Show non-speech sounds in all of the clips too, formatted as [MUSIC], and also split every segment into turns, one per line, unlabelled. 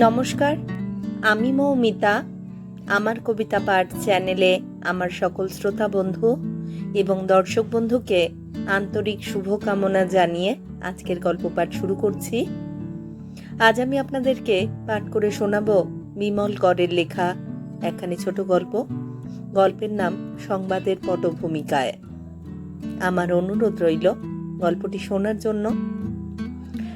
নমস্কার, আমি মৌমিতা। আমার কবিতা পাঠ চ্যানেলে আমার সকল শ্রোতা বন্ধু এবং দর্শক বন্ধুকে আন্তরিক শুভকামনা জানিয়ে আজকের গল্প পাঠ শুরু করছি। আজ আমি আপনাদেরকে পাঠ করে শোনাব বিমল করের লেখা একখানি ছোট গল্প। গল্পের নাম সংবাদের পটভূমিকায়। আমার অনুরোধ রইল গল্পটি শোনার জন্য।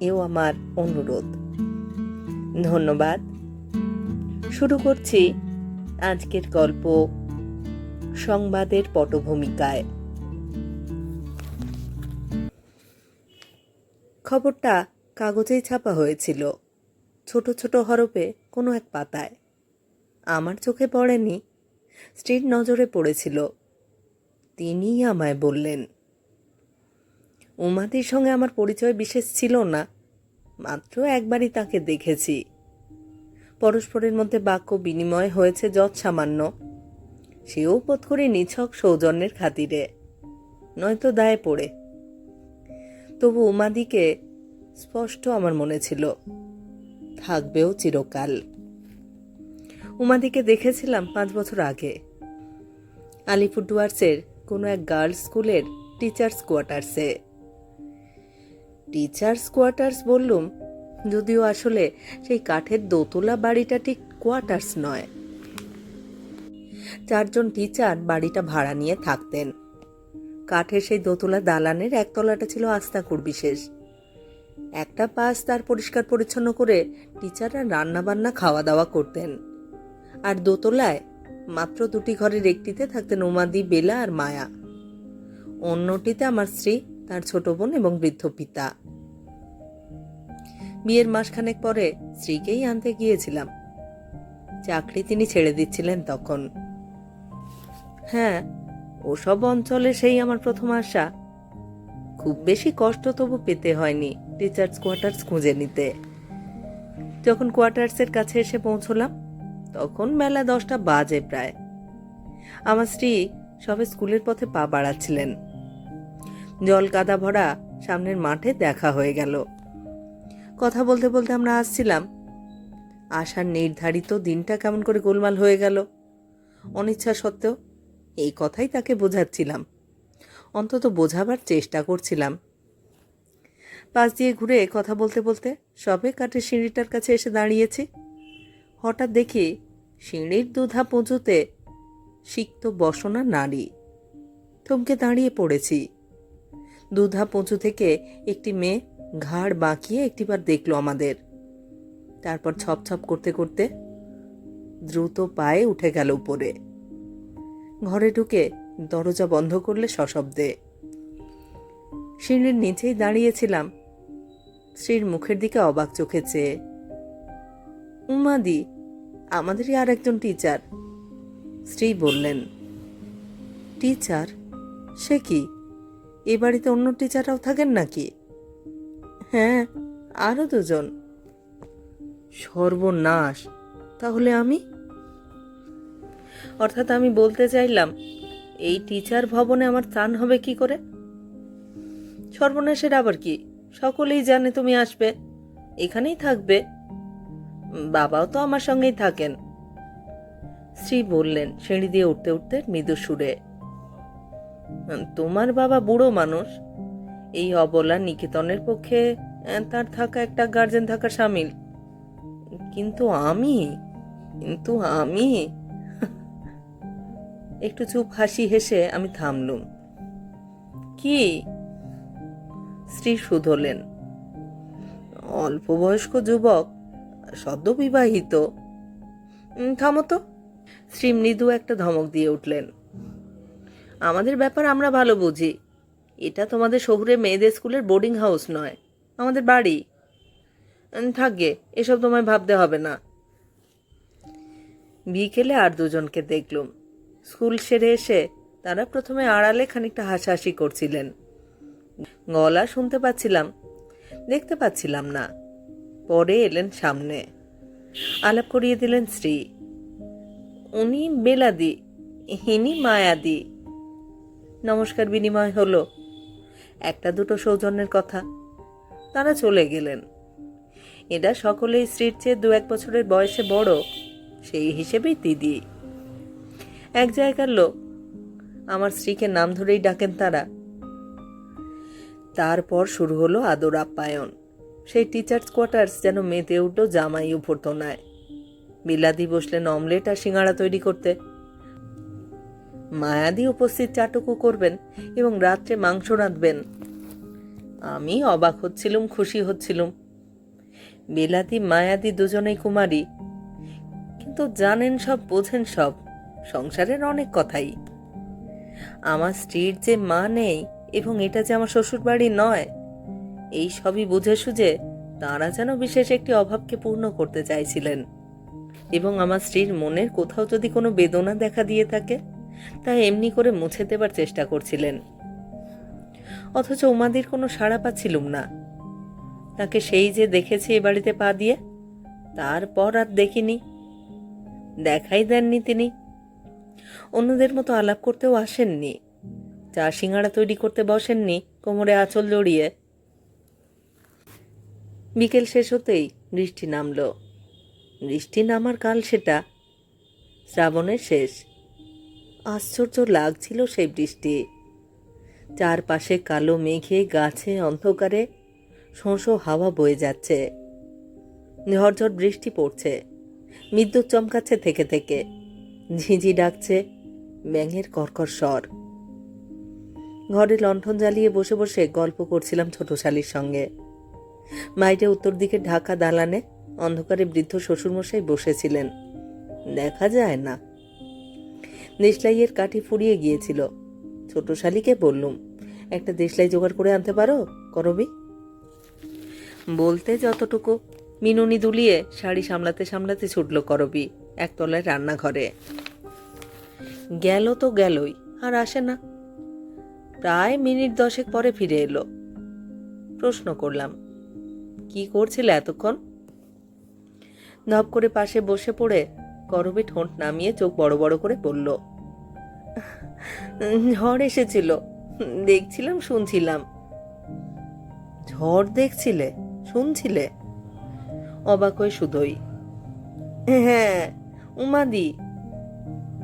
এও আমার অনুরোধ। ধন্যবাদ। শুরু করছি আজকের গল্প সংবাদের পটভূমিকায়। খবরটা কাগজেই ছাপা হয়েছিল, ছোট ছোট হরফে কোনো এক পাতায়। আমার চোখে পড়েনি, স্ত্রীর নজরে পড়েছিল। তিনিই আমায় বললেন উমাদির সঙ্গে আমার পরিচয় বিশেষ ছিল না, মাত্র একবারই তাকে দেখেছি। পরস্পরের মধ্যে বাক্য বিনিময় হয়েছে যৎ সামান্য সেও বোধ করে নিছক সৌজন্যের খাতিরে, নয়তো দায়ে পড়ে। তবু উমাদিকে স্পষ্ট আমার মনে ছিল, থাকবেও চিরকাল। উমাদিকে দেখেছিলাম পাঁচ বছর আগে। আলিপুরদুয়ার্সের কোনো এক গার্লস স্কুলের টিচার্স কোয়ার্টার্সে। টিচার্স কোয়ার্টার্স বললুম, যদিও আসলে সেই কাঠের দোতলা বাড়িটা ঠিক কোয়ার্টার্স নয়। চারজন টিচার বাড়িটা ভাড়া নিয়ে থাকতেন। কাঠের সেই দোতলা দালানের একতলাটা ছিল আস্তাকুর বিশেষ। একটা পাশ তার পরিষ্কার পরিচ্ছন্ন করে টিচাররা রান্না বান্না খাওয়া দাওয়া করতেন। আর দোতলায় মাত্র দুটি ঘরের একটিতে থাকতেন উমাদি, বেলা আর মায়া। অন্যটিতে আমার স্ত্রী তার ছোট বোন এবং বৃদ্ধ পিতা। বিয়ের মাসখানেক পরে স্ত্রীকেই আনতে গিয়েছিলাম। চাকরি তিনি ছেড়ে দিচ্ছিলেন তখন। হ্যাঁ ওসব অঞ্চলে সেই আমার প্রথম আশা। খুব বেশি কষ্ট তবু পেতে হয়নি টিচার্স কোয়ার্টার্স খুঁজে নিতে। যখন কোয়ার্টার্সের কাছে এসে পৌঁছলাম, তখন বেলা দশটা বাজে প্রায়। আমার স্ত্রী সবে স্কুলের পথে পা বাড়াচ্ছিলেন। জল কাদা ভরা সামনের মাঠে দেখা হয়ে গেল। কথা বলতে বলতে আমরা আসছিলাম। আসার নির্ধারিত দিনটা কেমন করে গোলমাল হয়ে গেল। অনিচ্ছা সত্ত্বেও এই কথাই তাকে বোঝাচ্ছিলাম। অন্তত বোঝাবার চেষ্টা করছিলাম। পাশ দিয়ে ঘুরে কথা বলতে বলতে সবে কাঠের সিঁড়িটার কাছে এসে দাঁড়িয়েছি। হঠাৎ দেখি সিঁড়ির দুধা পুঁজোতে সিক্ত বসনা নারী। থমকে দাঁড়িয়ে পড়েছি। দুধা পঁচু থেকে একটি মেয়ে ঘাড় বাঁকিয়ে একটিবার দেখল আমাদের। তারপর ছপ ছপ করতে করতে দ্রুত পায়ে উঠে গেল উপরে। ঘরে ঢুকে দরজা বন্ধ করলে সশব্দে। সিঁড়ির নিচেই দাঁড়িয়েছিলাম। স্ত্রীর মুখের দিকে অবাক চোখে চেয়ে। উমাদি আমাদেরই আর একজন টিচার। স্ত্রী বললেন, টিচার? সে কি? এ বাড়িতে অন্য টিচাররাও থাকেন নাকি? হ্যাঁ আরও দুজন। সর্বনাশ। তাহলে আমি? অর্থাৎ আমি বলতে চাইলাম, এই টিচার ভবনে আমার স্থান হবে কি করে? সর্বনাশের আবার কি? সকলেই জানে তুমি আসবে। এখানেই থাকবে। বাবাও তো আমার সঙ্গেই থাকেন। শ্রী বললেন, সিঁড়ি দিয়ে উঠতে উঠতে মৃদু সুরে। তোমার বাবা বুড়ো মানুষ। এই অবলা নিকেতনের পক্ষে তার থাকা একটা গার্জেন থাকা সামিল কিন্তু আমি কিন্তু আমি। [LAUGHS] একটু চুপ হাসি হেসে আমি থামলুম। কি? স্ত্রী শুধলেন অল্প বয়স্ক যুবক সদ্য বিবাহিত। উম, থামো তো। শ্রী মৃদু একটা ধমক দিয়ে উঠলেন। আমাদের ব্যাপার আমরা ভালো বুঝি। এটা তোমাদের শহুরে মেয়েদের স্কুলের বোর্ডিং হাউস নয়, আমাদের বাড়ি। থাকগে এসব তোমায় ভাবতে হবে না। বিকেলে আর দুজনকে দেখলুম। স্কুল সেরে এসে তারা প্রথমে আড়ালে খানিকটা হাসাহাসি করছিলেন। গলা শুনতে পাচ্ছিলাম, দেখতে পাচ্ছিলাম না। পরে এলেন সামনে। আলাপ করিয়ে দিলেন শ্রী উনি বেলাদি হিনি মায়াদি। নমস্কার বিনিময় হলো। একটা দুটো সৌজন্যের কথা। তারা চলে গেলেন। এরা সকলেই স্ত্রীর চেয়ে দু এক বছরের বয়সে বড়, সেই হিসেবেই দিদি। এক জায়গার লোক। আমার স্ত্রীকে নাম ধরেই ডাকেন তারা। তারপর শুরু হলো আদর আপ্যায়ন। সেই টিচার্স কোয়ার্টার্স যেন মেতে উঠল জামাই অভ্যর্থনায় বিলাদি বসলেন অমলেট আর সিঙাড়া তৈরি করতে। মায়াদি উপস্থিত চাটুকু করবেন এবং রাত্রে মাংস রাঁধবেন। আমি অবাক হচ্ছিলুম, খুশি হচ্ছিলুম। বিলাতি, মায়াদি দুজনেই কুমারী। কিন্তু জানেন সব, বোঝেন সব, সংসারের অনেক কথাই। আমার স্ত্রীর যে মা নেই এবং এটা যে আমার শ্বশুর বাড়ি নয়, এই সবই বুঝে সুঝে তাঁরা যেন বিশেষ একটি অভাবকে পূর্ণ করতে চাইছিলেন। এবং আমার স্ত্রীর মনের কোথাও যদি কোনো বেদনা দেখা দিয়ে থাকে তা এমনি করে মুছে দেবার চেষ্টা করছিলেন। অথচ উমাদির কোনো সাড়া পাচ্ছিলুম না। তাকে সেই যে দেখেছি এ বাড়িতে পা দিয়ে, তারপর আর দেখিনি। দেখাই দেননি তিনি। অন্যদের মতো আলাপ করতেও আসেননি। চা সিঙাড়া তৈরি করতে বসেননি কোমরে আঁচল জড়িয়ে। বিকেল শেষ হতেই বৃষ্টি নামলো। বৃষ্টি নামার কাল সেটা। শ্রাবণের শেষ। আশ্চর্য লাগছিল সেই বৃষ্টি। চারপাশে কালো মেঘে গাছে অন্ধকারে শোঁসো হাওয়া বয়ে যাচ্ছে। ঝরঝর বৃষ্টি পড়ছে। বিদ্যুৎ চমকাচ্ছে থেকে থেকে। ঝিঁঝি ডাকছে ব্যাঙের কর্কর স্বর। ঘরে লণ্ঠন জ্বালিয়ে বসে বসে গল্প করছিলাম ছোট শালির সঙ্গে। বাইরে উত্তর দিকে ঢাকা দালানে অন্ধকারে বৃদ্ধ শ্বশুরমশাই বসেছিলেন। দেখা যায় না। দেশলাইয়ের কাঠি ফুরিয়ে গিয়েছিল। ছোট শালিকে বললুম, একটা দেশলাই জোগাড় করে আনতে পারো, করবি? বলতে যতটুকু, মিনুনি দুলিয়ে শাড়ি সামলাতে সামলাতে ছুটল করবি একতলায় রান্নাঘরে। গেল তো গেলই, আর আসে না। প্রায় মিনিট দশেক পরে ফিরে এলো। প্রশ্ন করলাম, কি করছিলে এতক্ষণ? ধপ করে পাশে বসে পড়ে করবি ঠোঁট নামিয়ে চোখ বড় বড় করে বলল, ঝড় এসেছিল। দেখছিলাম, শুনছিলাম। ঝড় দেখছিলে? শুনছিলে? অবাক হয়ে শুধোই হ্যাঁ উমাদি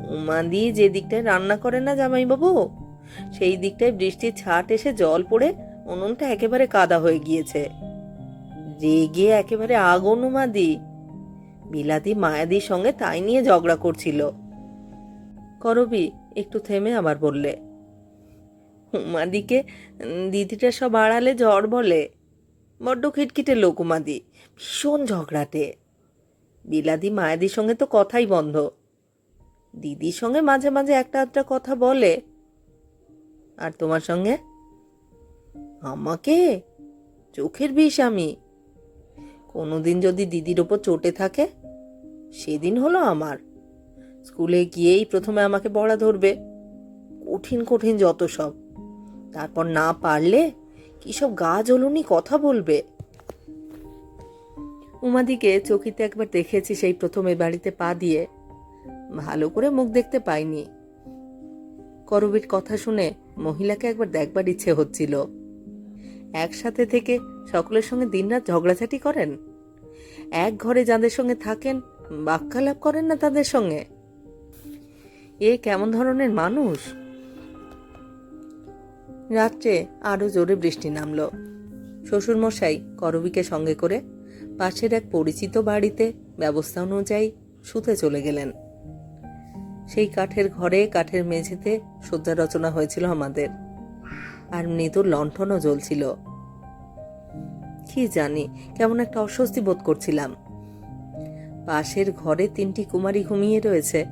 উমাদি যে দিকটায় রান্না করে না জামাইবাবু? সেই দিকটায় বৃষ্টির ছাট এসে জল পড়ে উনুনটা একেবারে কাদা হয়ে গিয়েছে। রেগে একেবারে আগুন উমাদি বিলাতি মায়াদির সঙ্গে তাই নিয়ে ঝগড়া করছিল। করবি, একটু থেমে আবার বললে। উমাদিকে দিদিটা সব আড়ালে ঝড় বলে। বড্ড খিটখিটে লোক উমাদি, ভীষণ ঝগড়াটে। বিলাদি মায়াদির সঙ্গে তো কথাই বন্ধ। দিদির সঙ্গে মাঝে মাঝে একটা আধটা কথা বলে। আর তোমার সঙ্গে? আমাকে? চোখের বিষ আমি। কোনোদিন যদি দিদির ওপর চটে থাকে, সেদিন হলো আমার। স্কুলে গিয়েই প্রথমে আমাকে পড়া ধরবে। কঠিন কঠিন যত সব। তারপর না পারলে কি সব গা জ্বলুনি কথা বলবে? উমাদিকে চকিতে একবার দেখেছি সেই প্রথমে বাড়িতে পা দিয়ে। ভালো করে মুখ দেখতে পাইনি। করবীর কথা শুনে মহিলাকে একবার দেখবার ইচ্ছে হচ্ছিল। একসাথে থেকে সকলের সঙ্গে দিনরাত ঝগড়াঝাটি করেন। এক ঘরে যাদের সঙ্গে থাকেন, বাক্যালাপ করেন না তাদের সঙ্গে। এ কেমন ধরনের মানুষ? রাত্রে আরও জোরে বৃষ্টি নামল। শ্বশুরমশাই করবিকে সঙ্গে করে পাশের এক পরিচিত বাড়িতে ব্যবস্থা অনুযায়ী শুতে চলে গেলেন। সেই কাঠের ঘরে, কাঠের মেঝেতে শয্যা রচনা হয়েছিল আমাদের। আর মৃদু লণ্ঠনও জ্বলছিল। কি জানি, কেমন একটা অস্বস্তি বোধ করছিলাম। পাশের ঘরে তিনটি কুমারী ঘুমিয়ে রয়েছে।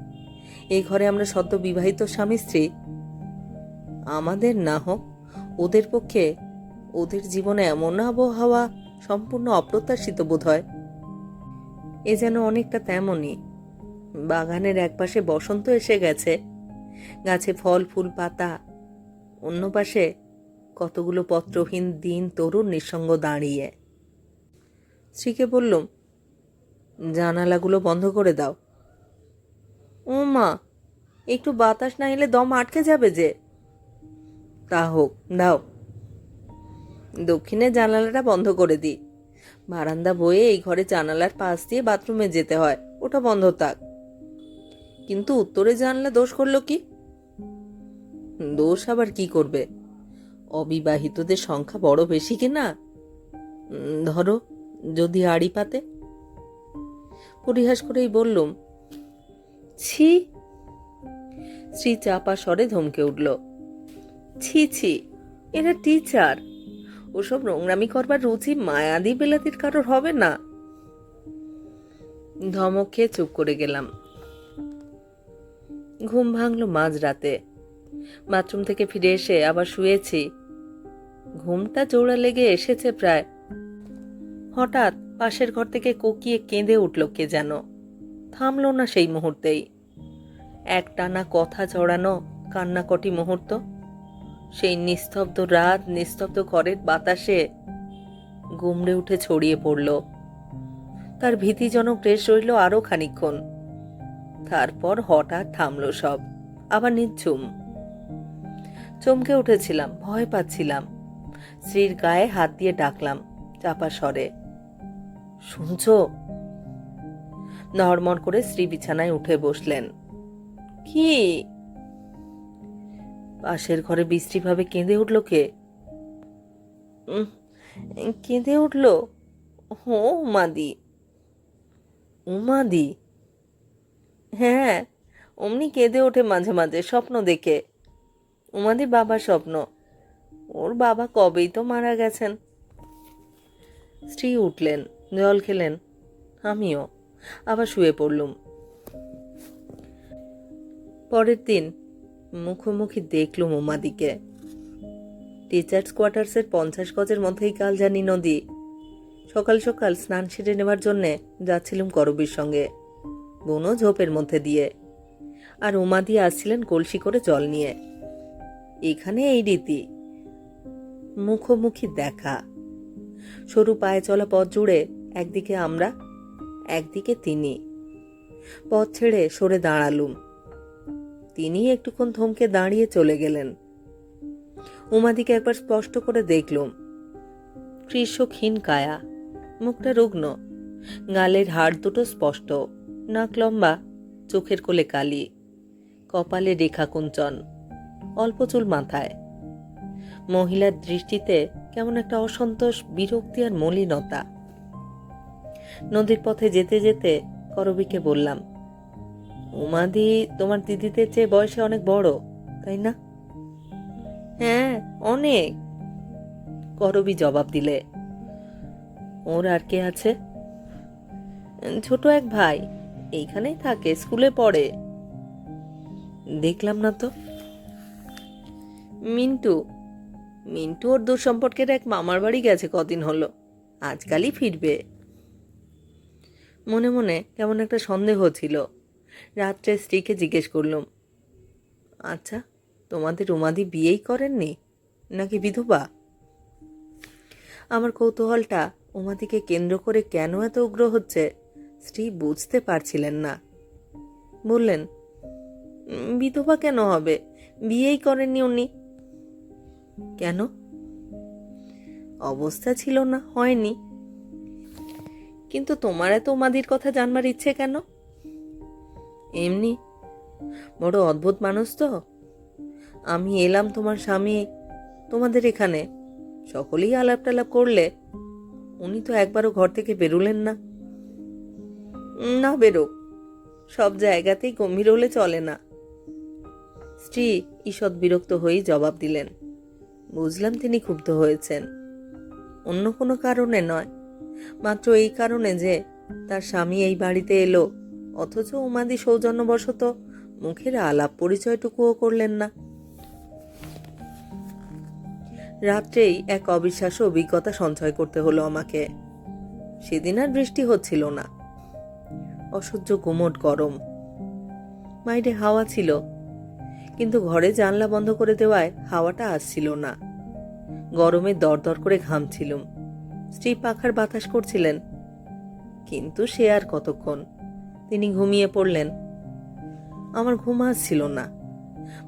এই ঘরে আমরা সদ্য বিবাহিত স্বামী স্ত্রী। আমাদের না হোক, ওদের পক্ষে ওদের জীবনে এমন আবহাওয়া সম্পূর্ণ অপ্রত্যাশিত বোধ হয়। এ যেন অনেকটা তেমনই। বাগানের একপাশে বসন্ত এসে গেছে। গাছে ফল, ফুল, পাতা, অন্য পাশে কতগুলো পত্রহীন দিন তরুণ নিঃসঙ্গ দাঁড়িয়ে। স্ত্রীকে বললুম, জানালাগুলো বন্ধ করে দাও। ও মা, একটু বাতাস না এলে দম আটকে যাবে যে। তা হোক, দাও। দক্ষিণে জানালাটা বন্ধ করে দিই। বারান্দা বয়ে এই ঘরে জানালার পাশ দিয়ে বাথরুমে যেতে হয়, ওটা বন্ধ থাক। কিন্তু উত্তরে জানলা দোষ করল কি? দোষ আবার কি করবে? অবিবাহিতদের সংখ্যা বড় বেশি কি না ধরো, যদি আড়ি পাতে। পরিহাস করেই বললুম, ছি। শ্রী চাপা স্বরে ধমকে উঠল, ছি ছি, এরা টিচার। ওসব নোংরামি করবার রুচি মায়াদি বেলাতির কারোর হবে না। ধমক খেয়ে চুপ করে গেলাম। ঘুম ভাঙলো মাঝরাতে। বাথরুম থেকে ফিরে এসে আবার শুয়েছি। ঘুমটা জোড়া লেগে এসেছে প্রায়। হঠাৎ পাশের ঘর থেকে কোকিয়ে কেঁদে উঠল কে যেন। থামলো না সেই মুহূর্তেই। এক টানা কথা চড়ানো কান্নাকটি মুহূর্ত। সেই নিস্তব্ধ রাত, নিস্তব্ধ ঘরের বাতাসে গুমড়ে উঠে ছড়িয়ে পড়ল। তার ভীতিজনক রেশ রইল আরও খানিক্ষণ তারপর হঠাৎ থামলো সব, আবার নিঝুম চমকে উঠেছিলাম, ভয় পাচ্ছিলাম। স্ত্রীর গায়ে হাত দিয়ে ডাকলাম, চাপা স্বরে। শুনছ? নড়মড় করে স্ত্রী বিছানায় উঠে বসলেন। কি? পাশের ঘরে বিশ্রীভাবে কেঁদে উঠল কে? কেঁদে উঠল? হো উমাদি। উমাদি? হ্যাঁ অমনি কেঁদে ওঠে মাঝে মাঝে, স্বপ্ন দেখে। উমাদি বাবার স্বপ্ন? ওর বাবা কবেই তো মারা গেছেন? স্ত্রী উঠলেন, জল খেলেন, আমিও আবার শুয়ে পড়লুম। পরের দিন মুখোমুখি দেখলুম উমাদিকে। টিচার্স কোয়ার্টার্সের পঞ্চাশ গজের মধ্যেই কাল জানি নদী। সকাল সকাল স্নান সেরে নেবার জন্যে যাচ্ছিলুম করবীর সঙ্গে বোনও ঝোপের মধ্যে দিয়ে। আর উমাদি আসছিলেন কলসি করে জল নিয়ে। এখানে এই রীতি। মুখোমুখি দেখা। সরু পায়ে চলা পথ জুড়ে একদিকে আমরা, একদিকে তিনি। পথ ছেড়ে সরে দাঁড়ালুম। তিনি একটুক্ষণ থমকে দাঁড়িয়ে চলে গেলেন। উমাদিকে একবার স্পষ্ট করে দেখলুম। কৃষকহীন কায়া, মুখটা রুগ্ন। গালের হাড় দুটো স্পষ্ট, নাক লম্বা, চোখের কোলে কালি। কপালে রেখা কুঞ্চন অল্প চুল মাথায়। মহিলার দৃষ্টিতে কেমন একটা অসন্তোষ, বিরক্তি আর মলিনতা। নদীর পথে যেতে যেতে করবীকে বললাম, উমাদি, তোমার দিদিদের চেয়ে বয়সে অনেক বড়, তাই না? হ্যাঁ অনেক। করবী জবাব দিলে, ওর আর কে আছে? ছোট এক ভাই, এইখানেই থাকে, স্কুলে পড়ে। দেখলাম না তো? মিন্টু মিন্টু ওর দূর সম্পর্কের এক মামার বাড়ি গেছে কদিন হলো। আজকালই ফিরবে। মনে মনে কেমন একটা সন্দেহ ছিল। রাত্রে স্ত্রীকে জিজ্ঞেস করলুম আচ্ছা তোমাদের উমাদি বিয়েই করেননি? নাকি বিধবা? আমার কৌতূহলটা উমাদিকে কেন্দ্র করে কেন এত উগ্র হচ্ছে স্ত্রী বুঝতে পারছিলেন না। বললেন বিধবা কেন হবে? বিয়েই করেননি উনি। কেন? অবস্থা ছিল না, হয়নি। কিন্তু তোমার এত উমাদির কথা জানবার ইচ্ছে কেন? এমনি, বড় অদ্ভুত মানুষ তো। আমি এলাম তোমার স্বামী, তোমাদের এখানে। সকলেই আলাপ টালাপ করলে, উনি তো একবারও ঘর থেকে বেরোলেন না। না বেরো সব জায়গাতেই গম্ভীর হলে চলে না। স্ত্রী ঈষৎ বিরক্ত হয়েই জবাব দিলেন। বুঝলাম তিনি ক্ষুব্ধ হয়েছেন। অন্য কোনো কারণে নয়। মাত্র এই কারণে যে তার স্বামী এই বাড়িতে এলো, অথচ উমাদি সৌজন্যবশত মুখের আলাপ পরিচয়টুকুও করলেন না। রাত্রেই এক অবিশ্বাস্য অভিজ্ঞতা সঞ্চয় করতে হলো আমাকে। সেদিন আর বৃষ্টি হচ্ছিল না। অসহ্য গুমট গরম। বাইরে হাওয়া ছিল। কিন্তু ঘরে জানলা বন্ধ করে দেওয়ায় হাওয়াটা আসছিল না। গরমে দরদর করে ঘামছিলুম। স্ত্রী পাখার বাতাস করছিলেন। কিন্তু সে আর কতক্ষণ? তিনি ঘুমিয়ে পড়লেন। আমার ঘুম আসছিল না,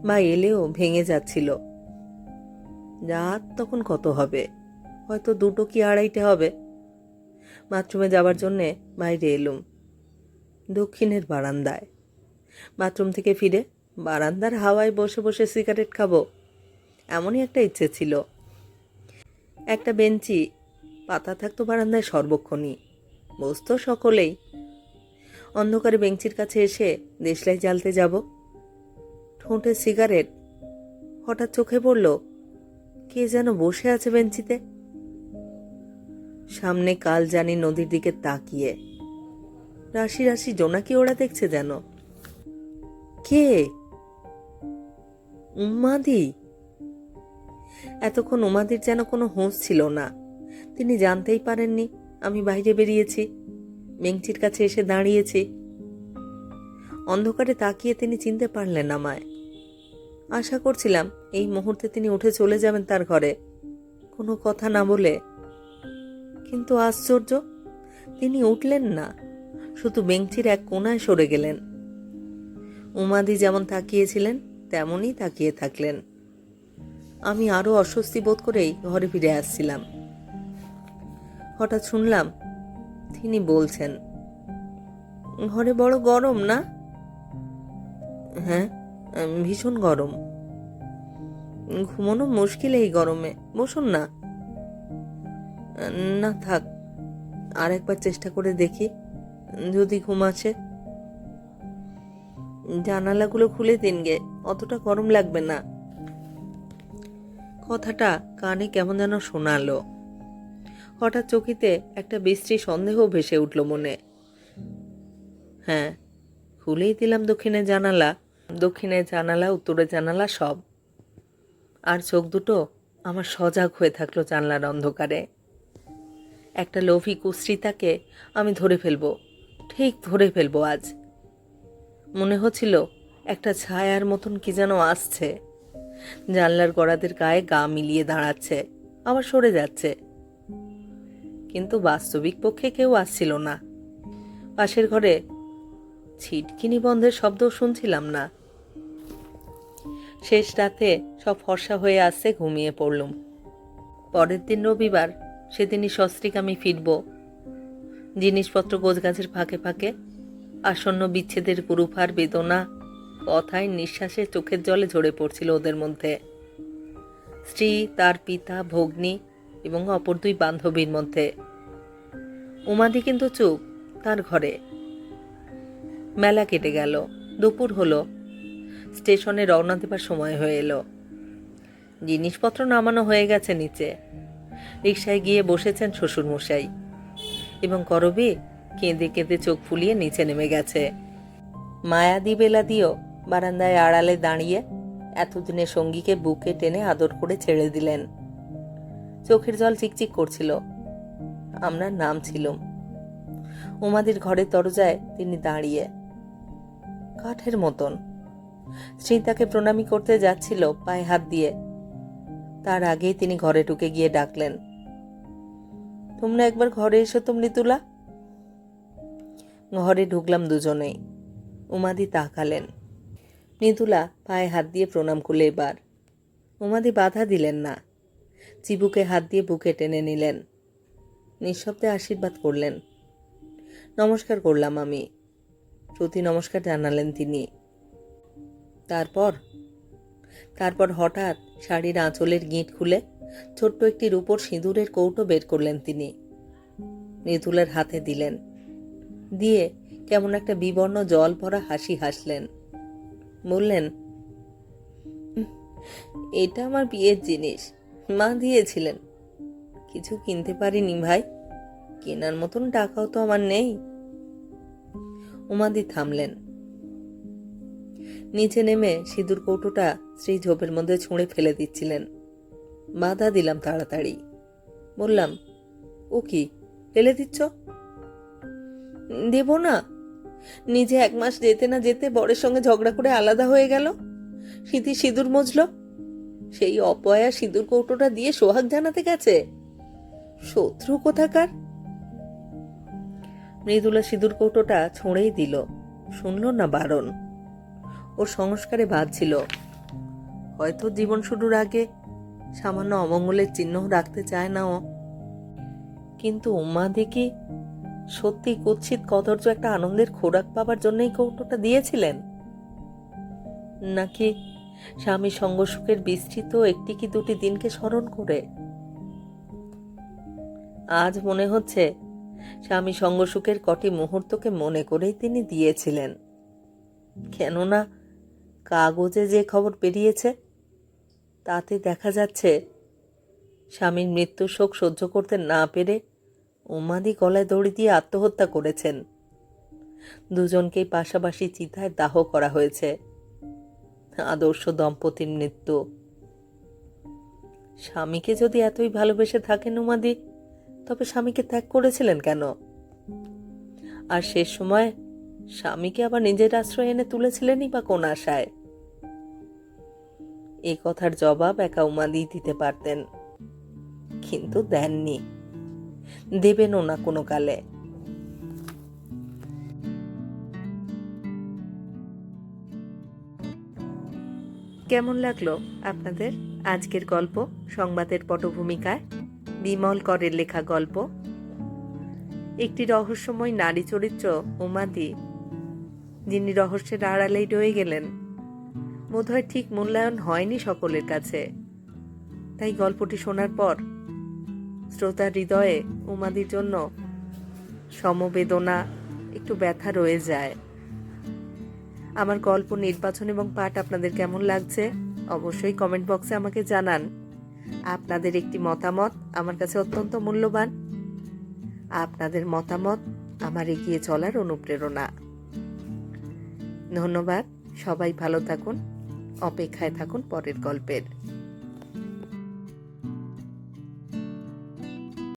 বা এলেও ভেঙে যাচ্ছিল। রাত তখন কত হবে? হয়তো দুটো কি আড়াইটে হবে। বাথরুমে যাবার জন্যে বাইরে এলুম। দক্ষিণের বারান্দায়। বাথরুম থেকে ফিরে বারান্দার হাওয়ায় বসে বসে সিগারেট খাব। এমনই একটা ইচ্ছে ছিল। একটা বেঞ্চি, পাতা থাকতো বারান্দায় সর্বক্ষণই। বসতো সকলেই। অন্ধকারে বেঞ্চির কাছে এসে দেশলাই জ্বালতে যাব। ঠোঁটে সিগারেট। হঠাৎ চোখে পড়ল, কে যেন বসে আছে বেঞ্চিতে? সামনে কাল জানি নদীর দিকে তাকিয়ে। রাশি রাশি জোনাকি ওরা দেখছে যেন। কে? উম্মাদি? এতক্ষণ উমাদির যেন কোনো হুঁশ ছিল না। তিনি জানতেই পারেননি, আমি বাইরে বেরিয়েছি। বেঞ্চির কাছে এসে দাঁড়িয়েছি। অন্ধকারে তাকিয়ে তিনি চিনতে পারলেন আমায়। আশা করছিলাম এই মুহূর্তে তিনি উঠে চলে যাবেন তার ঘরে। কোনো কথা না বলে। কিন্তু আশ্চর্য, তিনি উঠলেন না। শুধু বেঞ্চির এক কোনায় সরে গেলেন। উমাদি যেমন তাকিয়েছিলেন তেমনই তাকিয়ে থাকলেন। আমি আরও অস্বস্তি বোধ করেই ঘরে ফিরে আসছিলাম। হঠাৎ শুনলাম, তিনি বলছেন, ঘরে বড় গরম না? হ্যাঁ ভীষণ গরম। ঘুমানো মুশকিল এই গরমে, বসুন না। না থাক, আর একবার চেষ্টা করে দেখি, যদি ঘুম আসে। জানালাগুলো খুলে দিন গে অতটা গরম লাগবে না। কথাটা কানে কেমন যেন শোনালো। হঠাৎ চকিতে একটা বিশ্রী সন্দেহ ভেসে উঠল মনে। হ্যাঁ খুলেই দিলাম দক্ষিণে জানালা। দক্ষিণে জানালা উত্তরে জানালা সব। আর চোখ দুটো আমার সজাগ হয়ে থাকল জানলার অন্ধকারে। একটা লোভী কুশ্রিতাকে আমি ধরে ফেলব, ঠিক ধরে ফেলব আজ। মনে হচ্ছিল একটা ছায়ার মতন কি যেন আসছে। জানলার গড়াদের গায়ে গা মিলিয়ে দাঁড়াচ্ছে, আবার সরে যাচ্ছে। কিন্তু বাস্তবিক পক্ষে কেউ আসছিল না। পাশের ঘরে ছিটকিনি বন্ধের শব্দ শুনছিলাম না। শেষ রাতে সব ফর্সা হয়ে আসছে, ঘুমিয়ে পড়লুম। পরের দিন রবিবার, সেদিনই সস্ত্রিক আমি ফিরব। জিনিসপত্র গোছগাছের ফাঁকে ফাঁকে, আসন্ন বিচ্ছেদের কুরুফার বেদনা কথায় নিঃশ্বাসে চোখের জলে ঝরে পড়ছিল ওদের মধ্যে। স্ত্রী, তার পিতা, ভগ্নী এবং অপর দুই বান্ধবীর মধ্যে। উমাদি কিন্তু চুপ তার ঘরে। মেলা কেটে গেল, দুপুর হলো। স্টেশনে রওনা দেবার সময় হয়ে এলো। জিনিসপত্র নামানো হয়ে গেছে নিচে। রিক্সায় গিয়ে বসেছেন শ্বশুরমশাই এবং করবি কেঁদে কেঁদে চোখ ফুলিয়ে নিচে নেমে গেছে। মায়াদি বেলা দিও বারান্দায় আড়ালে দাঁড়িয়ে এতদিনের সঙ্গীকে বুকে টেনে আদর করে ছেড়ে দিলেন। চোখের জল চিকচিক করছিল। আমরা নাম ছিলুম উমাদির ঘরের দরজায় তিনি দাঁড়িয়ে কাঠের মতন স্ত্রী তাকে প্রণামী করতে যাচ্ছিল পায়ে হাত দিয়ে। তার আগেই তিনি ঘরে ঢুকে গিয়ে ডাকলেন, তোমরা একবার ঘরে এসো তুমি তুলা ঘরে ঢুকলাম দুজনেই। উমাদি তাকালেন। মৃদুলা পায়ে হাত দিয়ে প্রণাম করলে এবার। উমাদি বাধা দিলেন না। চিবুকে হাত দিয়ে বুকে টেনে নিলেন। নিঃশব্দে আশীর্বাদ করলেন। নমস্কার করলাম আমি। প্রতি নমস্কার জানালেন তিনি। তারপর? তারপর হঠাৎ শাড়ির আঁচলের গিঁট খুলে ছোট্ট একটি রূপোর সিঁদুরের কৌটো বের করলেন তিনি। মৃদুলের হাতে দিলেন। দিয়ে কেমন একটা বিবর্ণ জল ভরা হাসি হাসলেন। বললেন এটা আমার বিয়ের জিনিস। মা দিয়েছিলেন। কিছু কিনতে পারিনি ভাই। কেনার মতন টাকাও তো আমার নেই। উমাদি থামলেন। নিচে নেমে সিঁদুর কৌটোটা স্ত্রী ঝোপের মধ্যে ছুঁড়ে ফেলে দিচ্ছিলেন। বাধা দিলাম তাড়াতাড়ি। বললাম, ও কি, ফেলে দিচ্ছ? দেব না। নিজে এক মাস যেতে না যেতে বরের সঙ্গে ঝগড়া করে আলাদা হয়ে গেল। স্মৃতি সিঁদুর মজল। সেই অপয়া সিঁদুর কৌটোটা দিয়ে সোহাগ জানাতে গেছে, শত্রু কোথাকার? মৃদুলা সিঁদুর কৌটোটা ছুঁড়েই দিল। শুনল না বারণ। ওর সংস্কারে বাঁধছিল হয়তো জীবন শুরুর আগে সামান্য অমঙ্গলের চিহ্ন রাখতে চায় না ও। কিন্তু উমা দেখি সত্যি কুৎসিত কদর্য একটা আনন্দের খোরাক পাবার জন্যই কৌটোটা দিয়েছিলেন? নাকি স্বামী সঙ্গসুখের বিস্তৃত একটি কি দুটি দিনকে স্মরণ করে? আজ মনে হচ্ছে স্বামী সঙ্গসুখের কটি মুহূর্তকে মনে করেই তিনি দিয়েছিলেন। কেননা কাগজে যে খবর বেরিয়েছে, তাতে দেখা যাচ্ছে স্বামীর মৃত্যু শোক সহ্য করতে না পেরে উমাদি গলায় দড়ি দিয়ে আত্মহত্যা করেছেন। দুজনকেই পাশাপাশি চিতায় দাহ করা হয়েছে। আদর্শ দম্পতির মৃত্যু। স্বামীকে যদি এতই ভালোবেসে থাকেন উমাদি, তবে স্বামীকে ত্যাগ করেছিলেন কেন? আর সে সময় স্বামীকে আবার নিজের আশ্রয় এনে তুলেছিলেনই বা কোন আশায়? এই কথার জবাব একা উমাদি দিতে পারতেন। কিন্তু দেননি। দেবেনও না কোনো কালে কেমন লাগল আপনাদের আজকের গল্প? সংবাদের পটভূমিকায় বিমল করের লেখা গল্প। একটি রহস্যময় নারী চরিত্র উমাদি, যিনি রহস্যের আড়ালেই রয়ে গেলেন। বোধহয় ঠিক মূল্যায়ন হয়নি সকলের কাছে। তাই গল্পটি শোনার পর শ্রোতার হৃদয়ে উমাদির জন্য সমবেদনা, একটু ব্যথা রয়ে যায়। আমার গল্প, নির্বাচন এবং পাঠ আপনাদের কেমন লাগছে অবশ্যই কমেন্ট বক্সে আমাকে জানান। আপনাদের একটি মতামত আমার কাছে অত্যন্ত মূল্যবান। আপনাদের মতামত আমার এগিয়ে চলার অনুপ্রেরণা। ধন্যবাদ, সবাই ভালো থাকুন, অপেক্ষায় থাকুন পরের গল্পের।